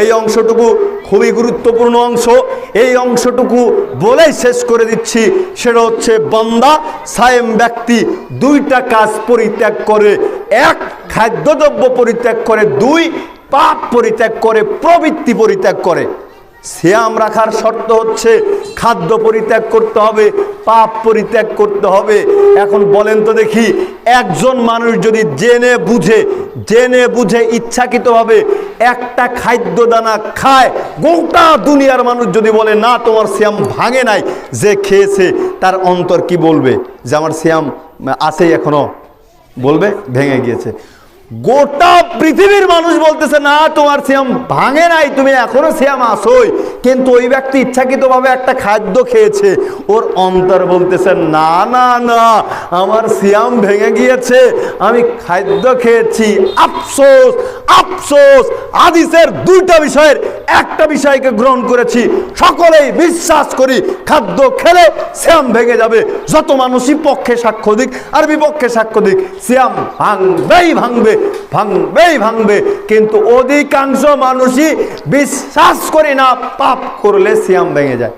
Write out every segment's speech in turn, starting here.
এই অংশটুকু খুবই গুরুত্বপূর্ণ অংশ। এই অংশটুকু বলেই শেষ করে দিচ্ছি। সেটা হচ্ছে বান্দা, সায়েম ব্যক্তি দুইটা কাজ পরিত্যাগ করে। এক, খাদ্যদ্রব্য পরিত্যাগ করে। দুই, পাপ পরিত্যাগ করে। প্রবৃত্তি পরিত্যাগ করে। শ্যাম রাখার শর্ত হচ্ছে খাদ্য পরিত্যাগ করতে হবে, পাপ পরিত্যাগ করতে হবে। এখন বলেন তো দেখি, একজন মানুষ যদি জেনে, বুঝে জেনে বুঝে ইচ্ছাকৃতভাবে একটা খাদ্য দানা খায়। গোটা দুনিয়ার মানুষ যদি বলে, না, তোমার শ্যাম ভাঙে নাই। যে খেয়েছে, তার অন্তর কি বলবে? যে আমার শ্যাম আছে এখনও। বলবে? ভেঙে গিয়েছে। গোটা পৃথিবীর মানুষ বলতেছে, না, তোমার শ্যাম ভাঙে নাই, তুমি এখনও শ্যাম আসোই। কিন্তু ওই ব্যক্তি ইচ্ছাকৃতভাবে একটা খাদ্য খেয়েছে। ওর অন্তর বলতেছে, না না না, আমার শ্যাম ভেঙে গিয়েছে, আমি খাদ্য খেয়েছি, আফসোস আফসোস আদিসের দুইটা বিষয়ের একটা বিষয়কে গ্রহণ করেছি। সকলেই বিশ্বাস করি, খাদ্য খেলে শ্যাম ভেঙে যাবে। যত মানুষই পক্ষে সাক্ষ্য দিক আর বিপক্ষে সাক্ষ্য দিক, শ্যাম ভাঙবেই ভাঙবে ভাঙবেই ভাঙবে। কিন্তু অধিকাংশ মানুষই বিশ্বাস করি না, পাপ করলে শ্যাম ভেঙে যায়।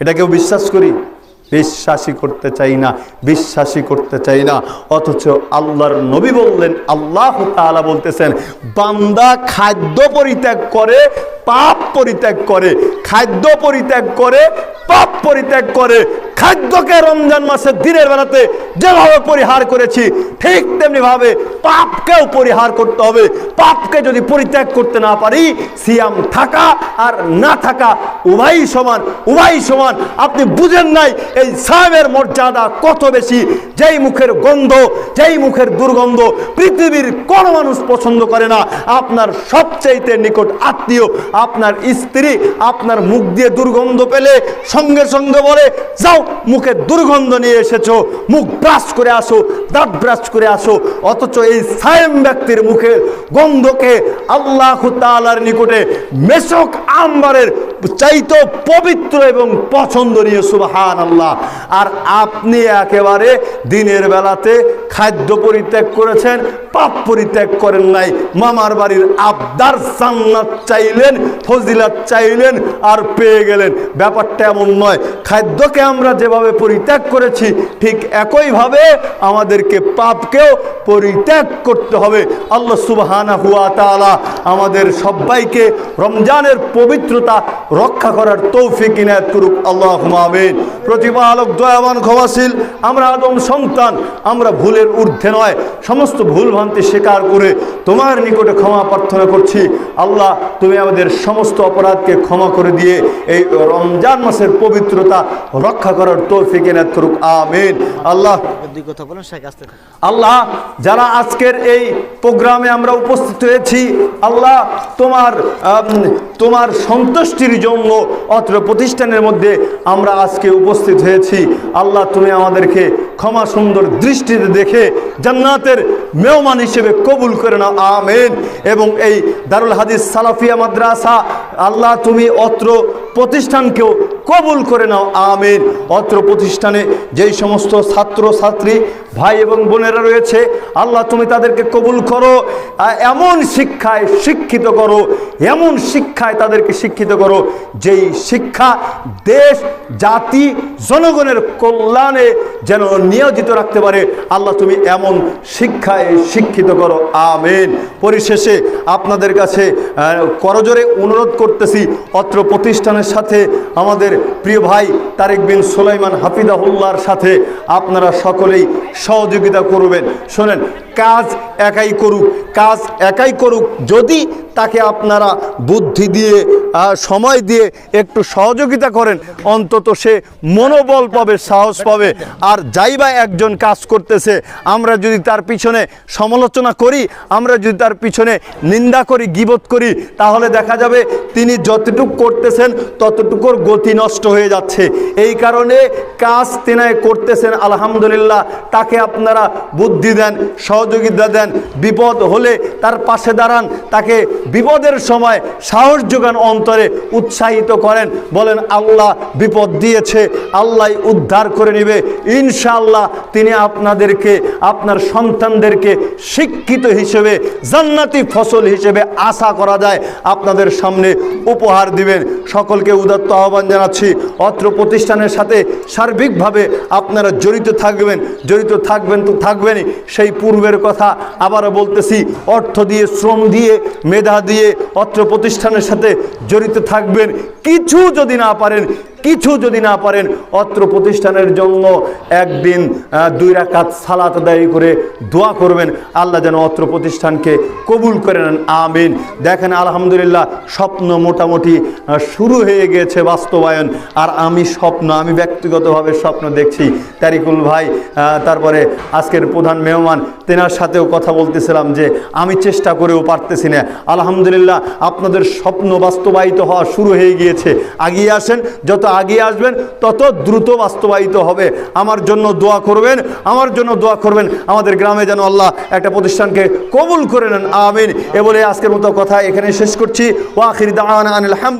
এটা কেউ বিশ্বাস করি? বিশ্বাসী করতে চাই না বিশ্বাসী করতে চাই না। অথচ আল্লাহর নবী বললেন, আল্লাহ তালা বলতেছেন, বান্দা খাদ্য পরিত্যাগ করে, পাপ পরিত্যাগ করে, খাদ্য পরিত্যাগ করে, পাপ পরিত্যাগ করে খাদ্যকে রমজান মাসের দিনের বেলাতে যেভাবে পরিহার করেছি, ঠিক তেমনি ভাবে পাপকেও পরিহার করতে হবে। পাপকে যদি পরিত্যাগ করতে না পারি, সিয়াম থাকা আর না থাকা উভয়ই সমান উভয়ই সমান। আপনি বুঝেন নাই এই সাহেবের মর্যাদা কত বেশি, যেই মুখের গন্ধ, যেই মুখের দুর্গন্ধ পৃথিবীর কোনো মানুষ পছন্দ করে না। আপনার সবচাইতে নিকট আত্মীয়, আপনার স্ত্রী, আপনার মুখ দিয়ে দুর্গন্ধ পেলে সঙ্গে সঙ্গে বলে, যাও মুখে দুর্গন্ধ নিয়ে এসেছ, মুখ ব্রাশ করে আসো, দাঁত ব্রাশ করে আসো, অথচ এই সায়েম ব্যক্তির মুখে গন্ধকে আল্লাহ তালার নিকটে মেশক আম্বারের চাইতো পবিত্র এবং পছন্দনীয় সুবাহান আল্লাহ আর আপনি একেবারে দিনের বেলাতে খাদ্য পরিত্যাগ করেছেন, পাপ পরিত্যাগ করেন নাই। মামার বাড়ির আবদার সান্নাত চাইলেন, ফজিলাত চাইলেন, আর পেয়ে গেলেন। ব্যাপারটা এমন নয়, খাদ্যকে আমরা যেভাবে পরিত্যাগ করেছি, ঠিক একইভাবে আমাদেরকে পাপকেও পরিত্যাগ করতে হবে। আল্লাহ সুবহানা হুয়া তাআলা আমাদের সবাইকে রমজানের পবিত্রতা রক্ষা করার তৌফিক ইনায়াত করুক। আল্লাহ আমিন। প্রতিপালক দয়াবান ক্ষমাশীল আমরা আদম সন্তান আমরা ভুলের ঊর্ধ্বে নয়। সমস্ত ভুল ভ্রান্তি স্বীকার করে তোমার নিকটে ক্ষমা প্রার্থনা করছি। আল্লাহ তুমি আমাদের সমস্ত অপরাধকে ক্ষমা করে দিয়ে এই রমজান মাসের পবিত্রতা রক্ষা করার তৌফিক এনায়ত করুক। আমিন। আল্লাহ কথা বলেন। আল্লাহ যারা আজকের এই প্রোগ্রামে আমরা উপস্থিত হয়েছি, আল্লাহ তোমার তোমার সন্তুষ্টির জন্য অত্র প্রতিষ্ঠানের মধ্যে আমরা আজকে উপস্থিত হয়েছি। আল্লাহ তুমি আমাদেরকে ক্ষমা সুন্দর দৃষ্টিতে দেখে জান্নাতের মেহমান হিসেবে কবুল করে নাও। আমেন। এবং এই দারুল হাদিস সালাফিয়া মাদ্রাসা, আল্লাহ তুমি অত্র প্রতিষ্ঠানকেও কবুল করে নাও, আমিন। অত্র প্রতিষ্ঠানে যেই সমস্ত ছাত্র, ছাত্রী, ভাই এবং বোনেরা রয়েছে, আল্লাহ তুমি তাদেরকে কবুল করো এমন শিক্ষায় শিক্ষিত করো, এমন শিক্ষায় তাদেরকে শিক্ষিত করো, যেই শিক্ষা দেশ, জাতি, জনগণের কল্যাণে যেন নিয়োজিত রাখতে পারে। আল্লাহ তুমি এমন শিক্ষায় শিক্ষিত করো, আমেন। পরিশেষে আপনাদের কাছে করজোরে অনুরোধ করতেছি, অত্র প্রতিষ্ঠানের সাথে আমাদের প্রিয় ভাই তারেক বিন সুলাইমান হাফিদাহুল্লার সাথে আপনারা সকলেই সহযোগিতা করবেন। শোনেন, কাজ একাই করুক কাজ একাই করুক, যদি তাকে আপনারা বুদ্ধি দিয়ে সময় দিয়ে একটু সহযোগিতা করেন, অন্তত সে মনোবল পাবে, সাহস পাবে। আর যাই বা একজন কাজ করতেছে, আমরা যদি তার পিছনে সমালোচনা করি, আমরা যদি তার পিছনে নিন্দা করি, গিবত করি, তাহলে দেখা যাবে তিনি যতটুকু করতেছেন, ততটুকুর গতি নষ্ট হয়ে যাচ্ছে। এই কারণে কাজ তেনায় করতেছেন, আলহামদুলিল্লাহ, তাকে আপনারা বুদ্ধি দেন, সহযোগিতা দেন, বিপদ হলে তার পাশে দাঁড়ান, তাকে বিপদের সময় সাহস যোগান অন্তরে উৎসাহিত করেন, বলেন, আল্লাহ বিপদ দিয়েছে, আল্লাহ উদ্ধার করে নেবে। ইনশাআল্লাহ তিনি আপনাদেরকে, আপনার সন্তানদেরকে শিক্ষিত হিসেবে, জান্নাতি ফসল হিসেবে আশা করা যায়, আপনাদের সামনে উপহার দিবেন। সকলকে উদাত্ত আহ্বান জানাচ্ছি। অত্র প্রতিষ্ঠানের সাথে সার্বিকভাবে আপনারা জড়িত থাকবেন জড়িত থাকবেন তো থাকবেনই। সেই পূর্বের কথা আবারও বলতেছি অর্থ দিয়ে, শ্রম দিয়ে, মেধা দিয়ে অত্র প্রতিষ্ঠানের সাথে জড়িত থাকবেন। কিছু যদি না পারেন কিছু যদি না পারেন, অত্র প্রতিষ্ঠানের জন্য একদিন দুই রাকাত সালাত আদায় করে দোয়া করবেন। আল্লাহ যেন অত্র প্রতিষ্ঠানকে কবুল করে নেন। আমিন। দেখেন, আলহামদুলিল্লাহ, স্বপ্ন মোটামুটি শুরু হয়ে গিয়েছে বাস্তবায়ন। আর আমি স্বপ্ন, আমি ব্যক্তিগতভাবে স্বপ্ন দেখছি। তারিকুল ভাই তারপরে আজকের প্রধান মেহমান, তেনার সাথেও কথা বলতেছিলাম যে, আমি চেষ্টা করেও পারতেছি না। আলহামদুলিল্লাহ, আপনাদের স্বপ্ন বাস্তবায়িত হওয়া শুরু হয়ে গিয়েছে। আগিয়ে আসেন, যত আগিয়ে আসবেন, তত দ্রুত বাস্তবায়িত হবে। আমার জন্য দোয়া করবেন, আমার জন্য দোয়া করবেন। আমাদের গ্রামে যেন আল্লাহ একটা প্রতিষ্ঠানকে কবুল করে নেন, আমিন। এ বলে আজকের মতো কথা এখানে শেষ করছি। ওয়াখির দাওয়ান আনিল